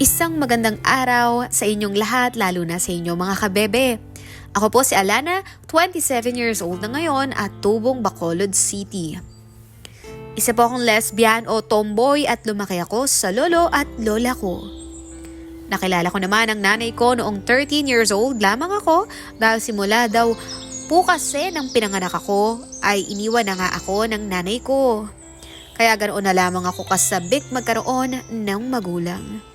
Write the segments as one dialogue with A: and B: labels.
A: Isang magandang araw sa inyong lahat, lalo na sa inyong mga kabebe. Ako po si Alana, 27 years old na ngayon at tubong Bacolod City. Isa po akong lesbian o tomboy at lumaki ako sa lolo at lola ko. Nakilala ko naman ang nanay ko noong 13 years old lamang ako dahil simula daw po kasi nang pinanganak ako ay iniwan na nga ako ng nanay ko. Kaya ganoon na lamang ako kasabik magkaroon ng magulang.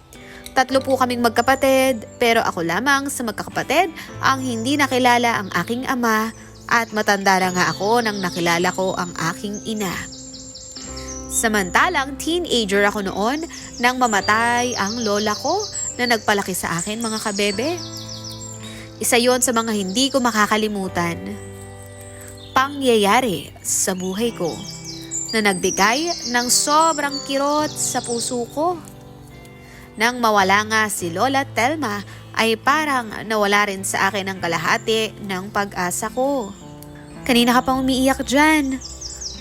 A: Tatlo po kaming magkapatid, pero ako lamang sa magkakapatid ang hindi nakilala ang aking ama at matanda na nga ako nang nakilala ko ang aking ina. Samantalang teenager ako noon nang mamatay ang lola ko na nagpalaki sa akin mga kabebe. Isa yon sa mga hindi ko makakalimutan. Pangyayari sa buhay ko na nagbigay ng sobrang kirot sa puso ko. Nang mawala nga si Lola Telma ay parang nawala rin sa akin ang kalahati ng pag-asa ko. Kanina ka pang umiiyak dyan.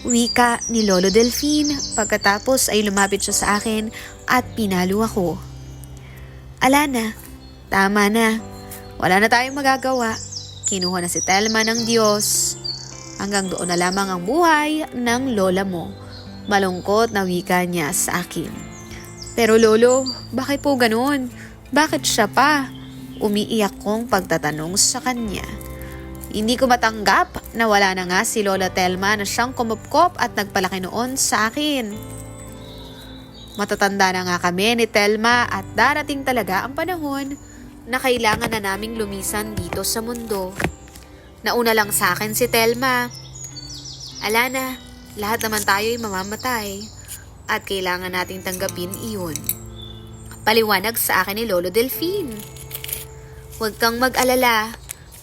A: Wika ni Lolo Delphine pagkatapos ay lumapit siya sa akin at pinalo ako. Alana, tama na. Wala na tayong magagawa. Kinuha na si Telma ng Diyos. Hanggang doon na lamang ang buhay ng lola mo. Malungkot na wika niya sa akin. Pero lolo, bakit po ganun? Bakit siya pa? Umiiyak kong pagtatanong sa kanya. Hindi ko matanggap na wala na nga si Lola Telma na siyang kumupkop at nagpalaki noon sa akin. Matatanda na nga kami ni Telma at darating talaga ang panahon na kailangan na naming lumisan dito sa mundo. Nauna lang sa akin si Telma. Alana, lahat naman tayo ay mamamatay at kailangan nating tanggapin iyon. Paliwanag sa akin ni Lolo Delphine. Huwag kang mag-alala.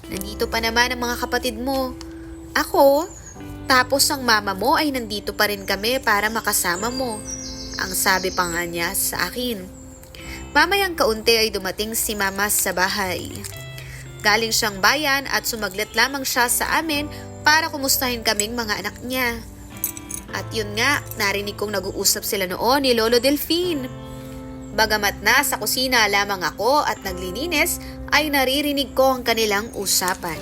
A: Nandito pa naman ang mga kapatid mo. Ako, tapos ang mama mo ay nandito pa rin kami para makasama mo. Ang sabi pa nga niya sa akin. Mamayang kaunti ay dumating si mama sa bahay. Galing siyang bayan at sumaglit lamang siya sa amin para kumustahin kaming mga anak niya. At yun nga, narinig kong nag-uusap sila noon ni Lolo Delphine. Bagamat na sa kusina lamang ako at naglilinis, ay naririnig ko ang kanilang usapan.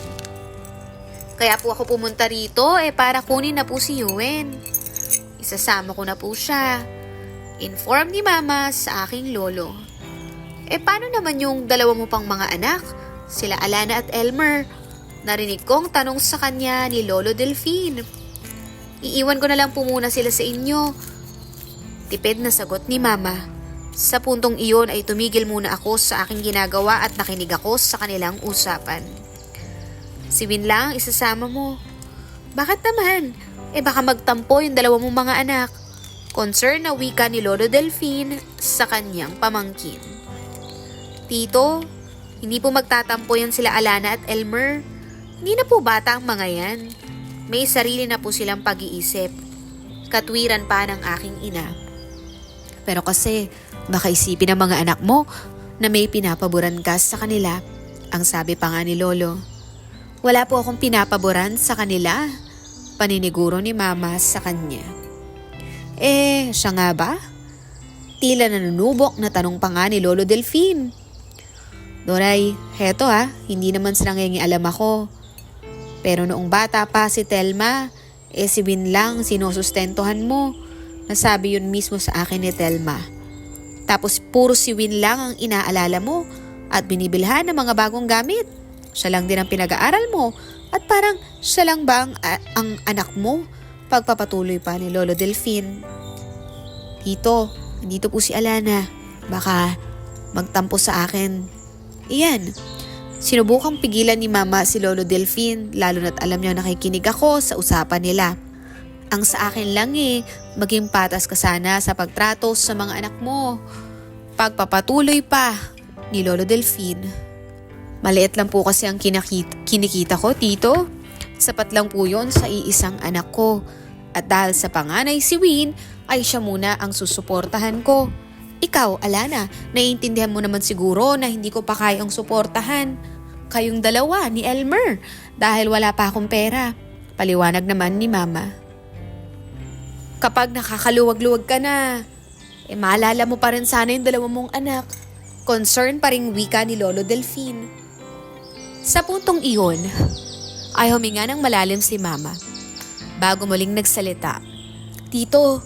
A: Kaya po ako pumunta rito eh para kunin na po si Yuen. Isasama ko na po siya. Inform ni Mama sa aking lolo. Eh paano naman yung dalawa mo pang mga anak? Sila Alana at Elmer. Narinig kong tanong sa kanya ni Lolo Delphine. Iiwan ko na lang po muna sila sa inyo. Tipid na sagot ni Mama. Sa puntong iyon ay tumigil muna ako sa aking ginagawa at nakinig ako sa kanilang usapan. Si Win lang ang isasama mo. Bakit naman? Eh baka magtampo yung dalawa mong mga anak. Concern na wika ni Lolo Delphine sa kanyang pamangkin. Tito, hindi po magtatampo yan sila Alana at Elmer. Hindi na po bata ang mga yan. May sarili na po silang pag-iisip. Katwiran pa ng aking ina. Pero kasi, baka isipin ng mga anak mo na may pinapaboran ka sa kanila. Ang sabi pa nga ni Lolo. Wala po akong pinapaboran sa kanila. Paniniguro ni Mama sa kanya. Eh, siya nga ba? Tila nanunubok na tanong pa nga ni Lolo Delphine. Doray, heto ha, hindi naman sa alam ako. Pero noong bata pa si Telma, eh si Win lang sinusustentuhan mo. Nasabi yun mismo sa akin ni Telma. Tapos puro si Win lang ang inaalala mo at binibilhan ng mga bagong gamit. Siya lang din ang pinag-aaral mo at parang siya lang ba ang, ang anak mo? Pagpapatuloy pa ni Lolo Delphine. Tito, dito po si Alana. Baka magtampo sa akin. Iyan, Sinubukang pigilan ni Mama si Lolo Delphine lalo na't alam niya nakikinig ako sa usapan nila. Ang sa akin lang eh, maging patas ka sana sa pagtrato sa mga anak mo. Pagpapatuloy pa ni Lolo Delphine. Maliit lang po kasi ang kinakita, kinikita ko, Tito. Sapat lang po yon sa iisang anak ko. At dahil sa panganay si Win, ay siya muna ang susuportahan ko. Ikaw, Alana, naiintindihan mo naman siguro na hindi ko pa kayang suportahan. Kayong dalawa ni Elmer dahil wala pa akong pera. Paliwanag naman ni Mama. Kapag nakakaluwag-luwag ka na, eh maalala mo pa rin sana yung dalawa mong anak. Concern pa ring wika ni Lolo Delphine. Sa puntong iyon, ay huminga ng malalim si Mama. Bago muling nagsalita. Tito,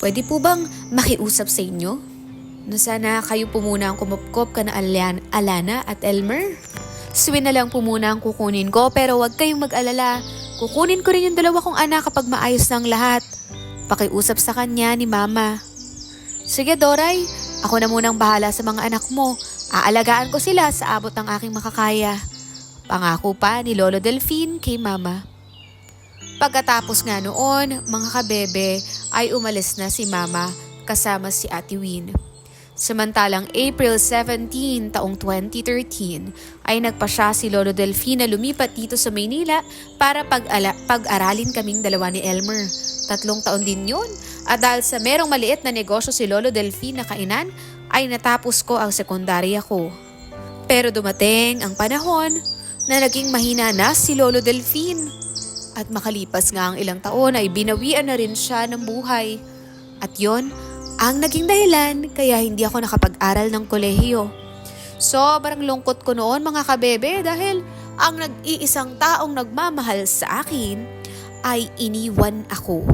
A: pwede po bang makiusap sa inyo? Na sana kayo po muna ang kumupkop ka na Alan- Alana at Elmer. Swin na lang po muna ang kukunin ko pero wag kayong mag-alala. Kukunin ko rin yung dalawa kong anak kapag maayos ng lahat. Pakiusap sa kanya ni Mama. Sige Doray, ako na munang bahala sa mga anak mo. Aalagaan ko sila sa abot ng aking makakaya. Pangako pa ni Lolo Delphine kay Mama. Pagkatapos nga noon, mga kabebe, ay umalis na si Mama kasama si Ate Win. Samantalang April 17 taong 2013 ay nagpasya si Lolo Delphine na lumipat dito sa Maynila para pag-ala- pag-aralin kaming dalawa ni Elmer. Tatlong taon din yun. At dahil sa merong maliit na negosyo si Lolo Delphine na kainan, ay natapos ko ang sekundarya ko. Pero dumating ang panahon na naging mahina na si Lolo Delphine. At makalipas nga ang ilang taon ay binawian na rin siya ng buhay. At yon ang naging dahilan kaya hindi ako nakapag-aral ng kolehiyo. Sobrang lungkot ko noon mga kabebe dahil ang nag-iisang taong nagmamahal sa akin ay iniwan ako.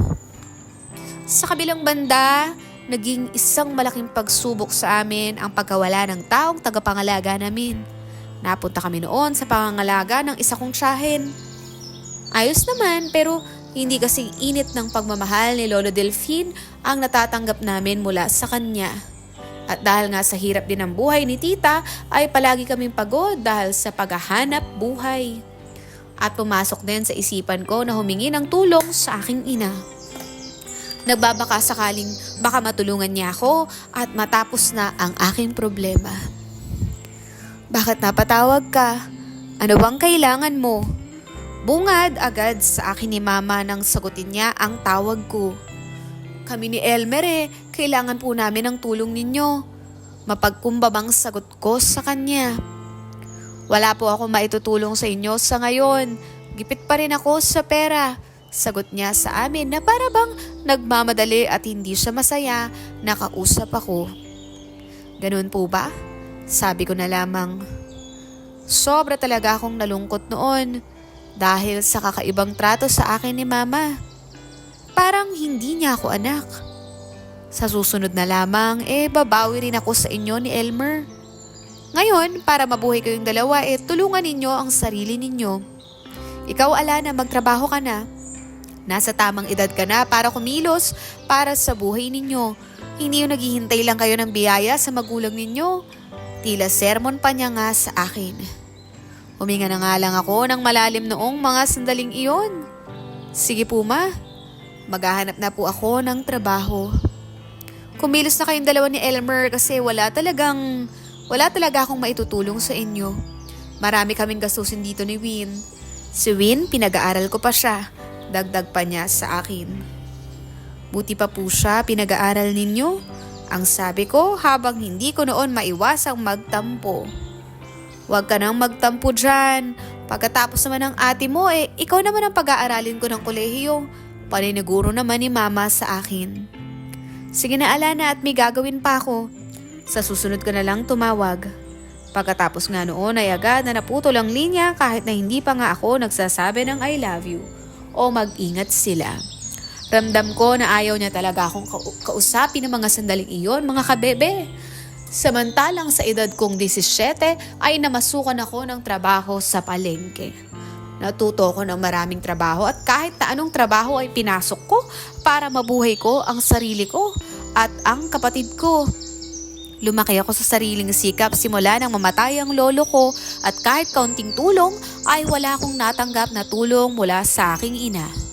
A: Sa kabilang banda, naging isang malaking pagsubok sa amin ang pagkawala ng taong tagapangalaga namin. Napunta kami noon sa pangangalaga ng isa kong tiyahin. Ayos naman pero hindi kasing init ng pagmamahal ni Lolo Delphine ang natatanggap namin mula sa kanya. At dahil nga sa hirap din ng buhay ni tita ay palagi kaming pagod dahil sa paghahanap buhay. At pumasok din sa isipan ko na humingi ng tulong sa aking ina. Nagbabaka sakaling baka matulungan niya ako at matapos na ang aking problema. Bakit napatawag ka? Ano bang kailangan mo? Bungad agad sa akin ni mama nang sagutin niya ang tawag ko. Kami ni Elmer eh, kailangan po namin ng tulong ninyo. Mapagkumbabang sagot ko sa kanya. Wala po ako maitutulong sa inyo sa ngayon. Gipit pa rin ako sa pera. Sagot niya sa amin na para bang nagmamadali at hindi siya masaya, nakausap ako. Ganun po ba? Sabi ko na lamang. Sobra talaga akong nalungkot noon dahil sa kakaibang trato sa akin ni mama. Parang hindi niya ako anak. Sa susunod na lamang, eh babawi rin ako sa inyo ni Elmer. Ngayon, para mabuhay kayong dalawa, eh tulungan ninyo ang sarili ninyo. Ikaw, Alana, magtrabaho ka na. Nasa tamang edad ka na para kumilos para sa buhay ninyo. Hindi yung naghihintay lang kayo ng biyaya sa magulang ninyo. Tila sermon pa niya nga sa akin. Huminga na nga lang ako ng malalim noong mga sandaling iyon. Sige po ma, maghahanap na po ako ng trabaho. Kumilos na kayong dalawa ni Elmer kasi wala talagang, wala talaga akong maitutulong sa inyo. Marami kaming gastusin dito ni Win. Si Win, pinag-aaral ko pa siya. Dagdag pa niya sa akin. Buti pa po siya, pinag-aaral ninyo. Ang sabi ko habang hindi ko noon maiwasang magtampo. Huwag ka nang magtampo dyan. Pagkatapos naman ng ate mo, eh, ikaw naman ang pag-aaralin ko ng kolehiyo. Paniniguro naman ni mama sa akin. Sige na Alana at may gagawin pa ako. Sa susunod ko na lang tumawag. Pagkatapos nga noon ay agad na naputol ang linya kahit na hindi pa nga ako nagsasabi ng I love you o mag-ingat sila. Ramdam ko na ayaw niya talaga akong kau- kausapin ng mga sandaling iyon, mga kabebe. Samantalang sa edad kong 17 ay namasukan ako ng trabaho sa palengke. Natuto ko ng maraming trabaho at kahit na anong trabaho ay pinasok ko para mabuhay ko ang sarili ko at ang kapatid ko. Lumaki ako sa sariling sikap simula nang mamatay ang lolo ko at kahit kaunting tulong ay wala akong natanggap na tulong mula sa aking ina.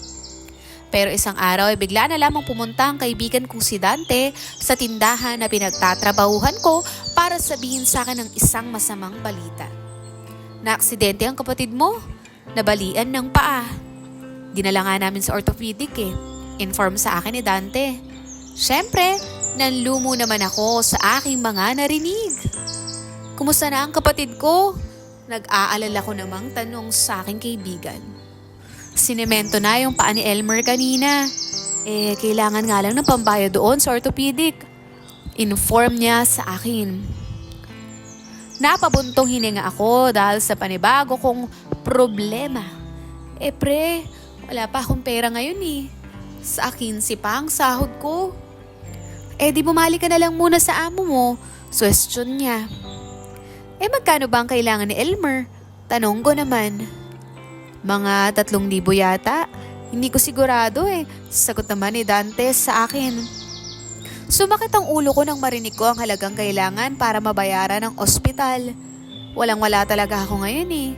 A: Pero isang araw ay bigla na lamang pumunta ang kaibigan kong si Dante sa tindahan na pinagtatrabahuhan ko para sabihin sa akin ng isang masamang balita. Naaksidente ang kapatid mo, nabalian ng paa. Dinala nga namin sa orthopedic eh. Inform sa akin ni Dante. Siyempre, nanlumo naman ako sa aking mga narinig. Kumusta na ang kapatid ko? Nag-aalala ko namang tanong sa aking kaibigan. Sinemento na yung paa ni Elmer kanina. Eh, kailangan nga lang ng pambayad doon sa orthopedic. Inform niya sa akin. Napabuntong hininga ako dahil sa panibago kong problema. Eh pre, wala pa akong pera ngayon eh. Sa akin si pa sahod ko. Eh di bumalik ka na lang muna sa amo mo. Question niya. Eh magkano ba ang kailangan ni Elmer? Tanong ko naman. Mga tatlong libo yata. Hindi ko sigurado eh. Sagot naman ni Dante sa akin. Sumakit ang ulo ko nang marinig ko ang halagang kailangan para mabayaran ang ospital. Walang wala talaga ako ngayon eh.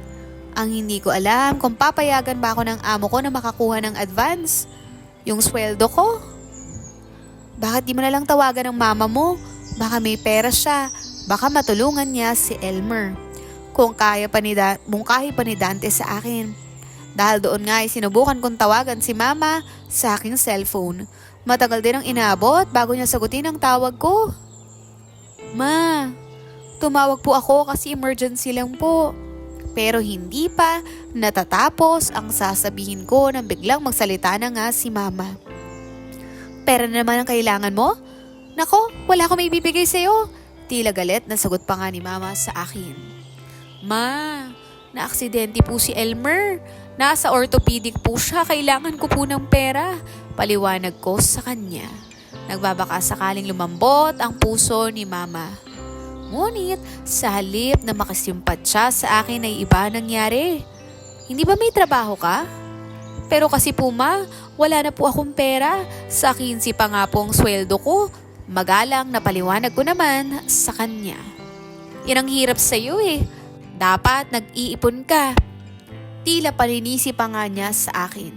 A: Ang hindi ko alam kung papayagan ba ako ng amo ko na makakuha ng advance. Yung sweldo ko. Bakit di mo na lang tawagan ng mama mo? Baka may pera siya. Baka matulungan niya si Elmer. Kung kaya pa ni da- mungkahi pa ni Dante sa akin. Dahil doon nga ay sinubukan kong tawagan si mama sa aking cellphone. Matagal din ang inabot bago niya sagutin ang tawag ko. Ma, tumawag po ako kasi emergency lang po. Pero hindi pa natatapos ang sasabihin ko nang biglang magsalita na nga si mama. Pera na naman ang kailangan mo? Nako, wala akong may bibigay sa'yo. Tila galit na sagot pa nga ni mama sa akin. Ma, na-aksidente po si Elmer. Nasa orthopedic po siya. Kailangan ko po ng pera. Paliwanag ko sa kanya. Nagbabaka sakaling lumambot ang puso ni mama. Ngunit sa halip na makasimpat siya sa akin ay iba nangyari. Hindi ba may trabaho ka? Pero kasi po ma, wala na po akong pera. Sa 15 pa nga po ang sweldo ko. Magalang na paliwanag ko naman sa kanya. Yan ang hirap sa iyo eh. Dapat nag-iipon ka. Tila paninisi pa nga niya sa akin.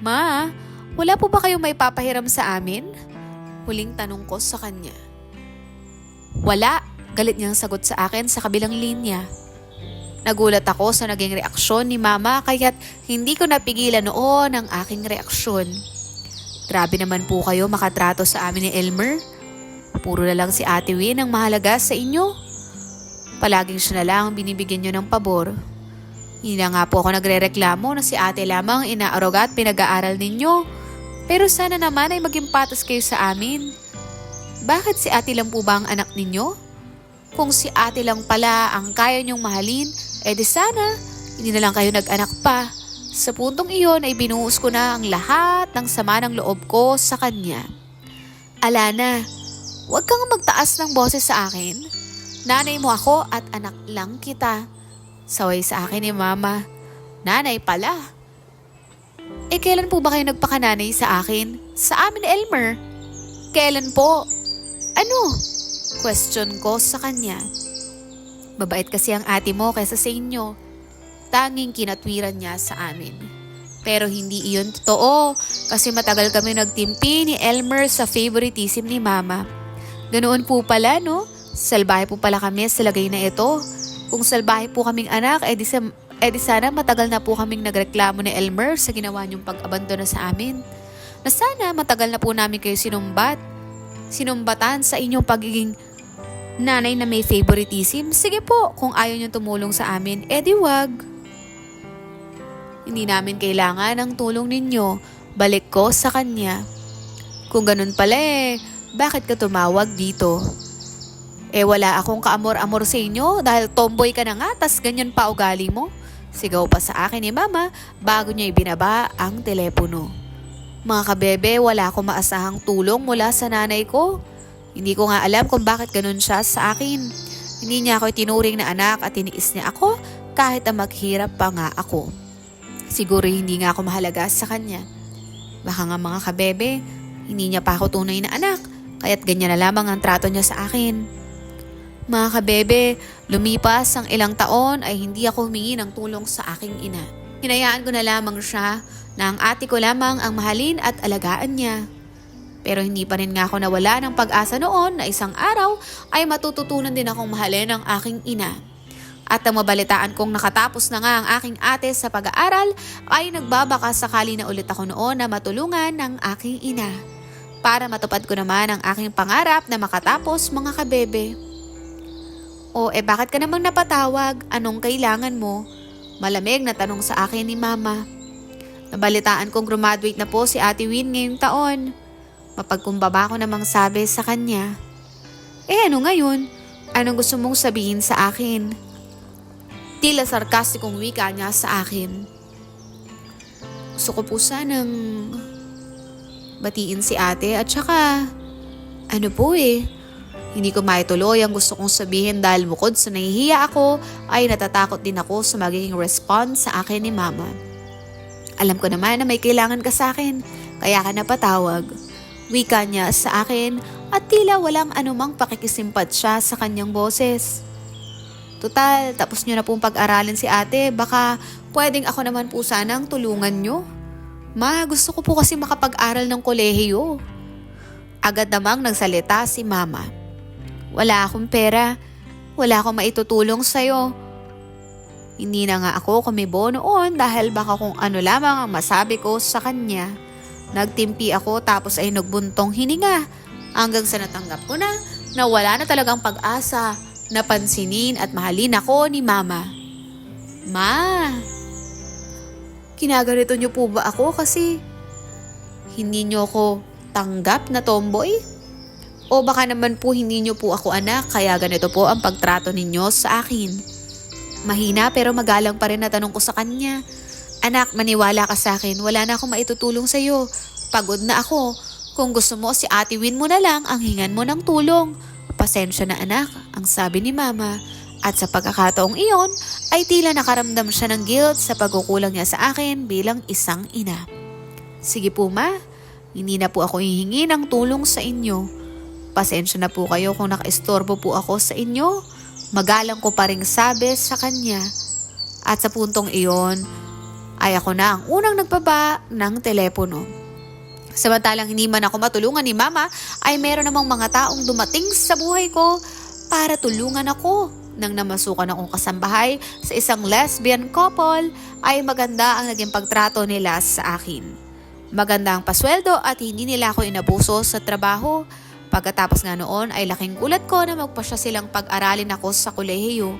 A: Ma, wala po ba kayong may papahiram sa amin? Huling tanong ko sa kanya. Wala, galit niyang sagot sa akin sa kabilang linya. Nagulat ako sa naging reaksyon ni mama kaya't hindi ko napigilan noon ang aking reaksyon. Grabe naman po kayo makatrato sa amin ni Elmer. Puro na lang si Ate Win ang mahalaga sa inyo. Palaging siya na lang ang binibigyan niyo ng pabor. Hindi nga po ako nagre-reklamo na si ate lamang inaaroga at pinag-aaral ninyo. Pero sana naman ay maging patas kayo sa amin. Bakit si ate lang po ba ang anak ninyo? Kung si ate lang pala ang kaya niyong mahalin, eh di sana, hindi na lang kayo nag-anak pa. Sa puntong iyon ay binuhos ko na ang lahat ng sama ng loob ko sa kanya. Alana, huwag kang magtaas ng boses sa akin. Nanay mo ako at anak lang kita. Saway sa akin ni mama. Nanay pala. Eh kailan po ba kayo nagpakananay sa akin? Sa amin Elmer. Kailan po? Ano? Question ko sa kanya. Mabait kasi ang ate mo kaysa sa inyo. Tanging kinatwiran niya sa amin. Pero hindi iyon totoo kasi matagal kami nagtimpi ni Elmer sa favoritism ni mama. Ganoon po pala no? Salbahe po pala kami sa lagay na ito. Kung salbahe po kaming anak, edi, sa, edi sana matagal na po kaming nagreklamo ni Elmer sa ginawa niyong pag-abandona sa amin. Na sana matagal na po namin kayo sinumbat. Sinumbatan sa inyong pagiging nanay na may favoritism. Sige po, kung ayaw niyong tumulong sa amin, edi wag. Hindi namin kailangan ang tulong ninyo. Balik ko sa kanya. Kung ganun pala eh, bakit ka tumawag dito? Eh wala akong kaamor-amor sa inyo dahil tomboy ka na nga tas ganyan pa ugali mo. Sigaw pa sa akin ni mama bago niya ibinaba ang telepono. Mga kabebe, wala akong maasahang tulong mula sa nanay ko. Hindi ko nga alam kung bakit ganun siya sa akin. Hindi niya ako tinuring na anak at tiniis niya ako kahit na maghirap pa nga ako. Siguro hindi nga ako mahalaga sa kanya. Baka nga mga kabebe, hindi niya pa ako tunay na anak, kaya't ganyan na lamang ang trato niya sa akin. Mga kabebe, lumipas ang ilang taon ay hindi ako humingi ng tulong sa aking ina. Hinayaan ko na lamang siya na ang ate ko lamang ang mahalin at alagaan niya. Pero hindi pa rin nga ako nawala ng pag-asa noon na isang araw ay matututunan din akong mahalin ang aking ina. At ang mabalitaan kong nakatapos na nga ang aking ate sa pag-aaral ay nagbabaka sakali na ulit ako noon na matulungan ng aking ina. Para matupad ko naman ang aking pangarap na makatapos mga kabebe. O eh bakit ka namang napatawag? Anong kailangan mo? Malamig na tanong sa akin ni mama. Nabalitaan kong graduate na po si Ate Win ngayong taon. Mapagkumbaba ko namang sabi sa kanya. Eh ano ngayon? Anong gusto mong sabihin sa akin? Tila sarkastikong wika niya sa akin. Gusto ko po sanang batiin si ate at saka ano po eh, hindi ko maituloy ang gusto kong sabihin dahil bukod sa nahihiya ako ay natatakot din ako sa magiging response sa akin ni mama. Alam ko naman na may kailangan ka sa akin, kaya ka napatawag. Wika niya sa akin at tila walang anumang pakikisimpat siya sa kanyang boses. Total, tapos niyo na pong pag-aralin si ate, baka pwedeng ako naman po sanang tulungan niyo. Ma, gusto ko po kasi makapag-aral ng kolehiyo. Agad namang nagsalita si mama. Wala akong pera. Wala akong maitutulong sa'yo. Hindi na nga ako kumibo noon dahil baka kung ano lamang ang masabi ko sa kanya. Nagtimpi ako tapos ay nagbuntong hininga hanggang sa natanggap ko na na wala na talagang pag-asa na pansinin at mahalin ako ni mama. Ma, kinaganito niyo po ba ako kasi hindi niyo ako tanggap na tomboy? O baka naman po hindi niyo po ako anak kaya ganito po ang pagtrato ninyo sa akin. Mahina pero magalang pa rin na tanong ko sa kanya. Anak, maniwala ka sa akin. Wala na akong maitutulong sa iyo. Pagod na ako. Kung gusto mo, si Ate Win mo na lang ang hingan mo ng tulong. Pasensya na anak, ang sabi ni Mama. At sa pagkakataong iyon, ay tila nakaramdam siya ng guilt sa pagkukulang niya sa akin bilang isang ina. Sige po ma, hindi na po ako hihingi ng tulong sa inyo. Pasensya na po kayo kung nakaistorbo po ako sa inyo. Magalang ko pa rin sabi sa kanya. At sa puntong iyon, ay ako na ang unang nagbaba ng telepono. Samantalang hindi man ako matulungan ni mama, ay meron namang mga taong dumating sa buhay ko para tulungan ako. Nang namasukan akong kasambahay sa isang lesbian couple, ay maganda ang naging pagtrato nila sa akin. Maganda ang pasweldo at hindi nila ako inabuso sa trabaho. Pagkatapos nga noon ay laking gulat ko na magpasya silang pag-aralin ako sa kolehiyo.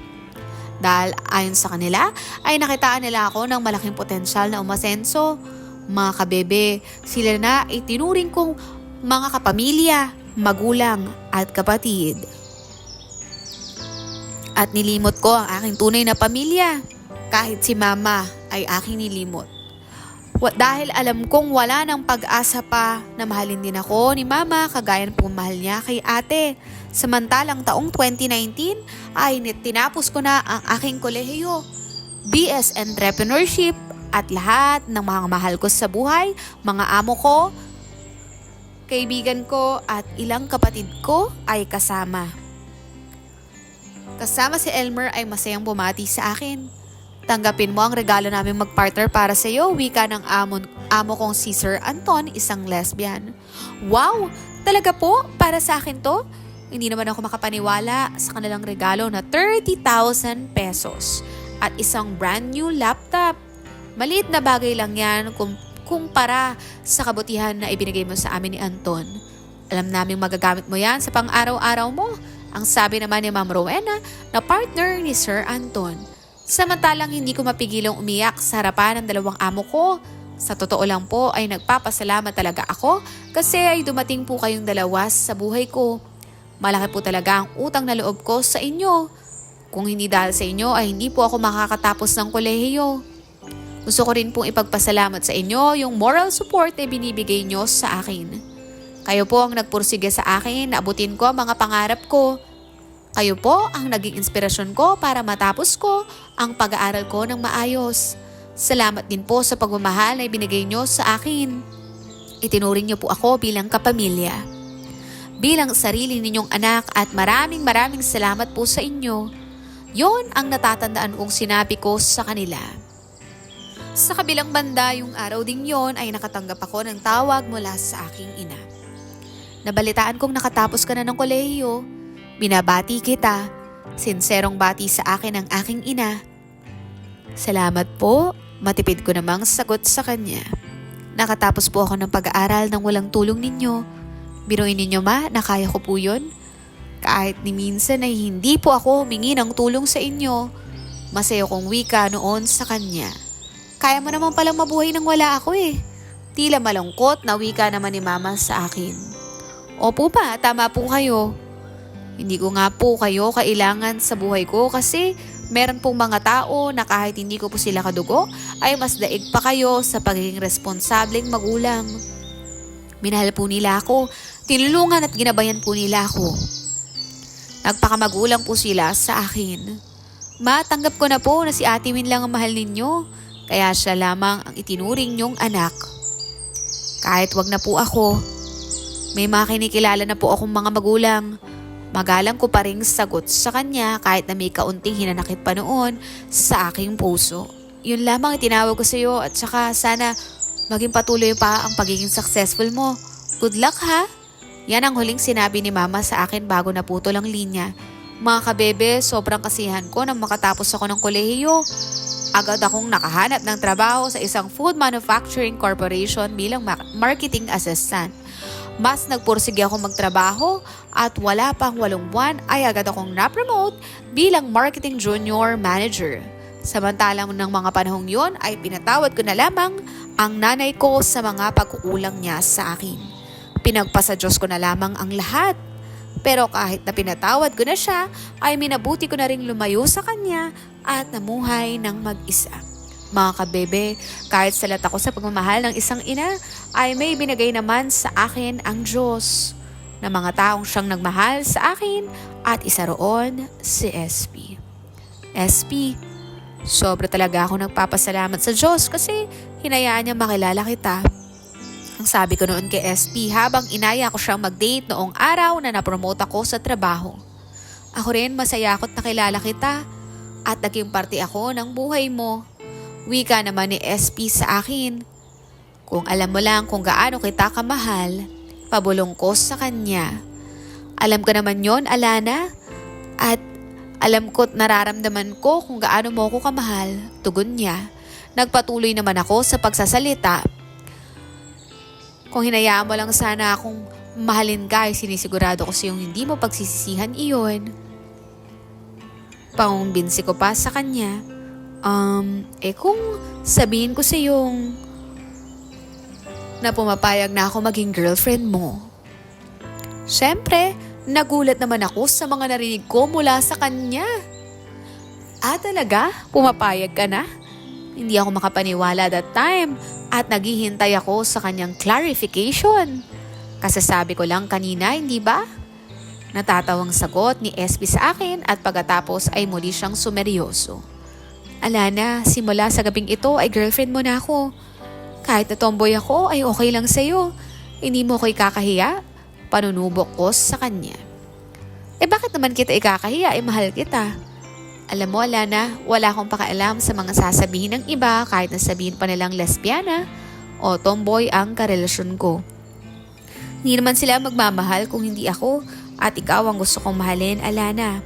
A: Dahil ayon sa kanila ay nakitaan nila ako ng malaking potensyal na umasenso. Mga kabebe, sila na ay tinuring kong mga kapamilya, magulang at kapatid. At nilimot ko ang aking tunay na pamilya. Kahit si mama ay aking nilimot. Dahil alam kong wala ng pag-asa pa na mahalin din ako ni mama kagaya ng pumahal niya kay ate. Samantalang taong 2019 ay tinapos ko na ang aking kolehiyo. BS Entrepreneurship at lahat ng mga mahal ko sa buhay, mga amo ko, kaibigan ko at ilang kapatid ko ay kasama. Kasama si Elmer ay masayang bumati sa akin. Tanggapin mo ang regalo namin magpartner para sa iyo, wika ng amon, amo kong si Sir Anton, isang lesbian. Wow! Talaga po? Para sa akin to? Hindi naman ako makapaniwala sa kanilang regalo na 30,000 pesos at isang brand new laptop. Maliit na bagay lang yan kung kumpara sa kabutihan na ibinigay mo sa amin ni Anton. Alam naming magagamit mo yan sa pang-araw-araw mo. Ang sabi naman ni Ma'am Rowena na partner ni Sir Anton. Samantalang hindi ko mapigilang umiyak sa harapan ng dalawang amo ko. Sa totoo lang po ay nagpapasalamat talaga ako kasi ay dumating po kayong dalawa sa buhay ko. Malaki po talaga ang utang na loob ko sa inyo. Kung hindi dahil sa inyo ay hindi po ako makakatapos ng kolehiyo. Gusto ko rin pong ipagpasalamat sa inyo yung moral support na binibigay nyo sa akin. Kayo po ang nagpursige sa akin na abutin ko ang mga pangarap ko. Kayo po ang naging inspirasyon ko para matapos ko ang pag-aaral ko ng maayos. Salamat din po sa pagmamahal na ibinigay nyo sa akin. Itinuring niyo po ako bilang kapamilya. Bilang sarili ninyong anak at maraming maraming salamat po sa inyo. Yon ang natatandaan kong sinabi ko sa kanila. Sa kabilang banda, yung araw ding yon ay nakatanggap ako ng tawag mula sa aking ina. Nabalitaan kong nakatapos ka na ng kolehiyo. Binabati kita. Sinserong bati sa akin ang aking ina. Salamat po. Matipid ko namang sagot sa kanya. Nakatapos po ako ng pag-aaral ng walang tulong ninyo. Biruin ninyo ma na kaya ko po yun. Kahit ni minsan ay hindi po ako humingi ng tulong sa inyo. Masaya kong wika noon sa kanya. Kaya mo naman palang mabuhay nang wala ako eh. Tila malungkot na wika naman ni mama sa akin. Opo pa, tama po kayo. Hindi ko nga po kayo kailangan sa buhay ko kasi meron pong mga tao na kahit hindi ko po sila kadugo ay mas daig pa kayo sa pagiging responsableng magulang. Minahal po nila ako, tinulungan at ginabayan po nila ako. Nagpakamagulang po sila sa akin. Ma, tanggap ko na po na si Ate Win lang ang mahal ninyo, kaya siya lamang ang itinuring niyong anak. Kahit wag na po ako, may mga kinikilala na po akong mga magulang. Magalang ko pa rin sagot sa kanya kahit na may kaunting hinanakit pa noon sa aking puso. Yun lamang itinawag ko sa iyo at saka sana maging patuloy pa ang pagiging successful mo. Good luck ha! Yan ang huling sinabi ni mama sa akin bago naputol ang linya. Mga kabebe, sobrang kasihan ko nang makatapos ako ng kolehiyo. Agad akong nakahanap ng trabaho sa isang food manufacturing corporation bilang ma- marketing assistant. Mas nagpursige ako magtrabaho at wala pang walong buwan ay agad akong na-promote bilang marketing junior manager. Samantalang ng mga panahong yon ay pinatawad ko na lamang ang nanay ko sa mga pagkukulang niya sa akin. Pinagpasa Diyos ko na lamang ang lahat. Pero kahit na pinatawad ko na siya, ay minabuti ko na ring lumayo sa kanya at namuhay ng mag-isa. Mga kabebe, kahit salat ako sa pagmamahal ng isang ina, ay may binigay naman sa akin ang Diyos na mga taong siyang nagmahal sa akin at isa roon si SP. SP, sobra talaga ako nagpapasalamat sa Diyos kasi hinayaan niya makilala kita. Ang sabi ko noon kay SP habang inaya ko siyang mag-date noong araw na napromote ako sa trabaho. Ako rin masaya ako't nakilala kita at naging parte ako ng buhay mo. Wika naman ni SP sa akin. Kung alam mo lang kung gaano kita kamahal, pabulong ko sa kanya. Alam ko naman yon Alana. At alam ko't nararamdaman ko kung gaano mo ko kamahal, tugon niya. Nagpatuloy naman ako sa pagsasalita. Kung hinayaan mo lang sana akong mahalin ka ay sinisigurado ko sa iyong hindi mo pagsisisihan iyon. Pangumbinsi ko pa sa kanya. Um, eh kung sabihin ko sa iyong na pumapayag na ako maging girlfriend mo. Siyempre, nagulat naman ako sa mga narinig ko mula sa kanya. Ah, talaga? Pumapayag ka na? Hindi ako makapaniwala that time at naghihintay ako sa kanyang clarification. Kasasabi ko lang kanina, hindi ba? Natatawang sagot ni SB sa akin at pagkatapos ay muli siyang sumeryoso. Alana, simula sa gabing ito ay girlfriend mo na ako. Kahit na tomboy ako ay okay lang sa'yo. Hindi mo ko ikakahiya. Panunubok ko sa kanya. Eh bakit naman kita ikakahiya? Eh mahal kita. Alam mo, Alana, wala akong pakialam sa mga sasabihin ng iba kahit na sabihin pa nilang lesbiana o tomboy ang karelasyon ko. Hindi naman sila magmamahal kung hindi ako at ikaw ang gusto kong mahalin, Alana.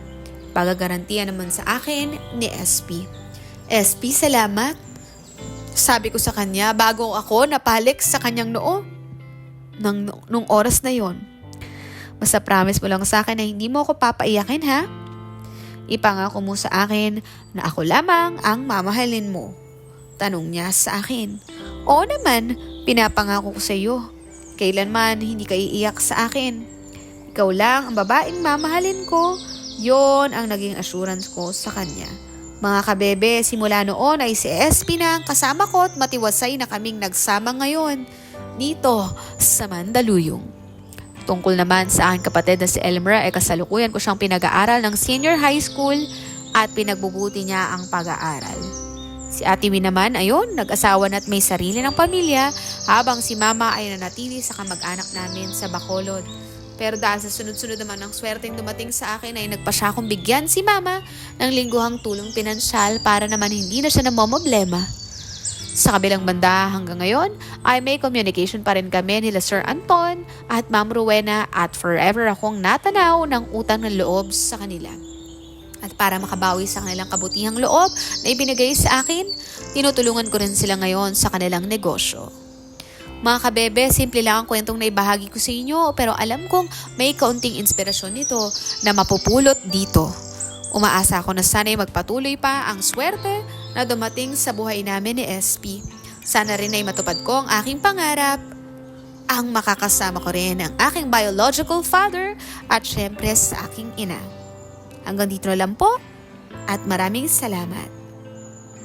A: Pagagarantiya naman sa akin ni SP. SP, salamat. Sabi ko sa kanya bago ako napalik sa kanyang noo. Nang, nung oras na yon. Basta promise mo lang sa akin na hindi mo ako papaiyakin ha. Ipangako mo sa akin na ako lamang ang mamahalin mo. Tanong niya sa akin. Oo naman, pinapangako ko sa iyo. Kailanman hindi ka iiyak sa akin. Ikaw lang ang babaeng mamahalin ko. Yon ang naging assurance ko sa kanya. Mga kabebe, simula noon ay si SP na ang kasama ko at matiwasay na kaming nagsama ngayon dito sa Mandaluyong. Tungkol naman sa aking kapatid na si Elmra ay kasalukuyan ko siyang pinag-aaral ng senior high school at pinagbubuti niya ang pag-aaral. Si Ate Win naman, ayun, nag-asawa na at may sarili ng pamilya habang si Mama ay nanatili sa kamag-anak namin sa Bacolod. Pero dahil sa sunod-sunod naman ng swerteng dumating sa akin ay nagpa siya akong bigyan si Mama ng lingguhang tulong pinansyal para naman hindi na siya namomoblema. Sa kabilang banda hanggang ngayon ay may communication pa rin kami nila Sir Anton at Ma'am Rowena at forever akong natanaw ng utang ng loob sa kanila. At para makabawi sa kanilang kabutihang loob na ibinigay sa akin, tinutulungan ko rin sila ngayon sa kanilang negosyo. Mga kabebe, simple lang ang kwentong naibahagi ko sa inyo pero alam kong may kaunting inspirasyon nito na mapupulot dito. Umaasa ako na sana'y magpatuloy pa ang swerte na dumating sa buhay namin ni SP. Sana rin ay matupad ko ang aking pangarap ang makakasama ko rin ang aking biological father at syempre sa aking ina. Hanggang dito na lang po at maraming salamat.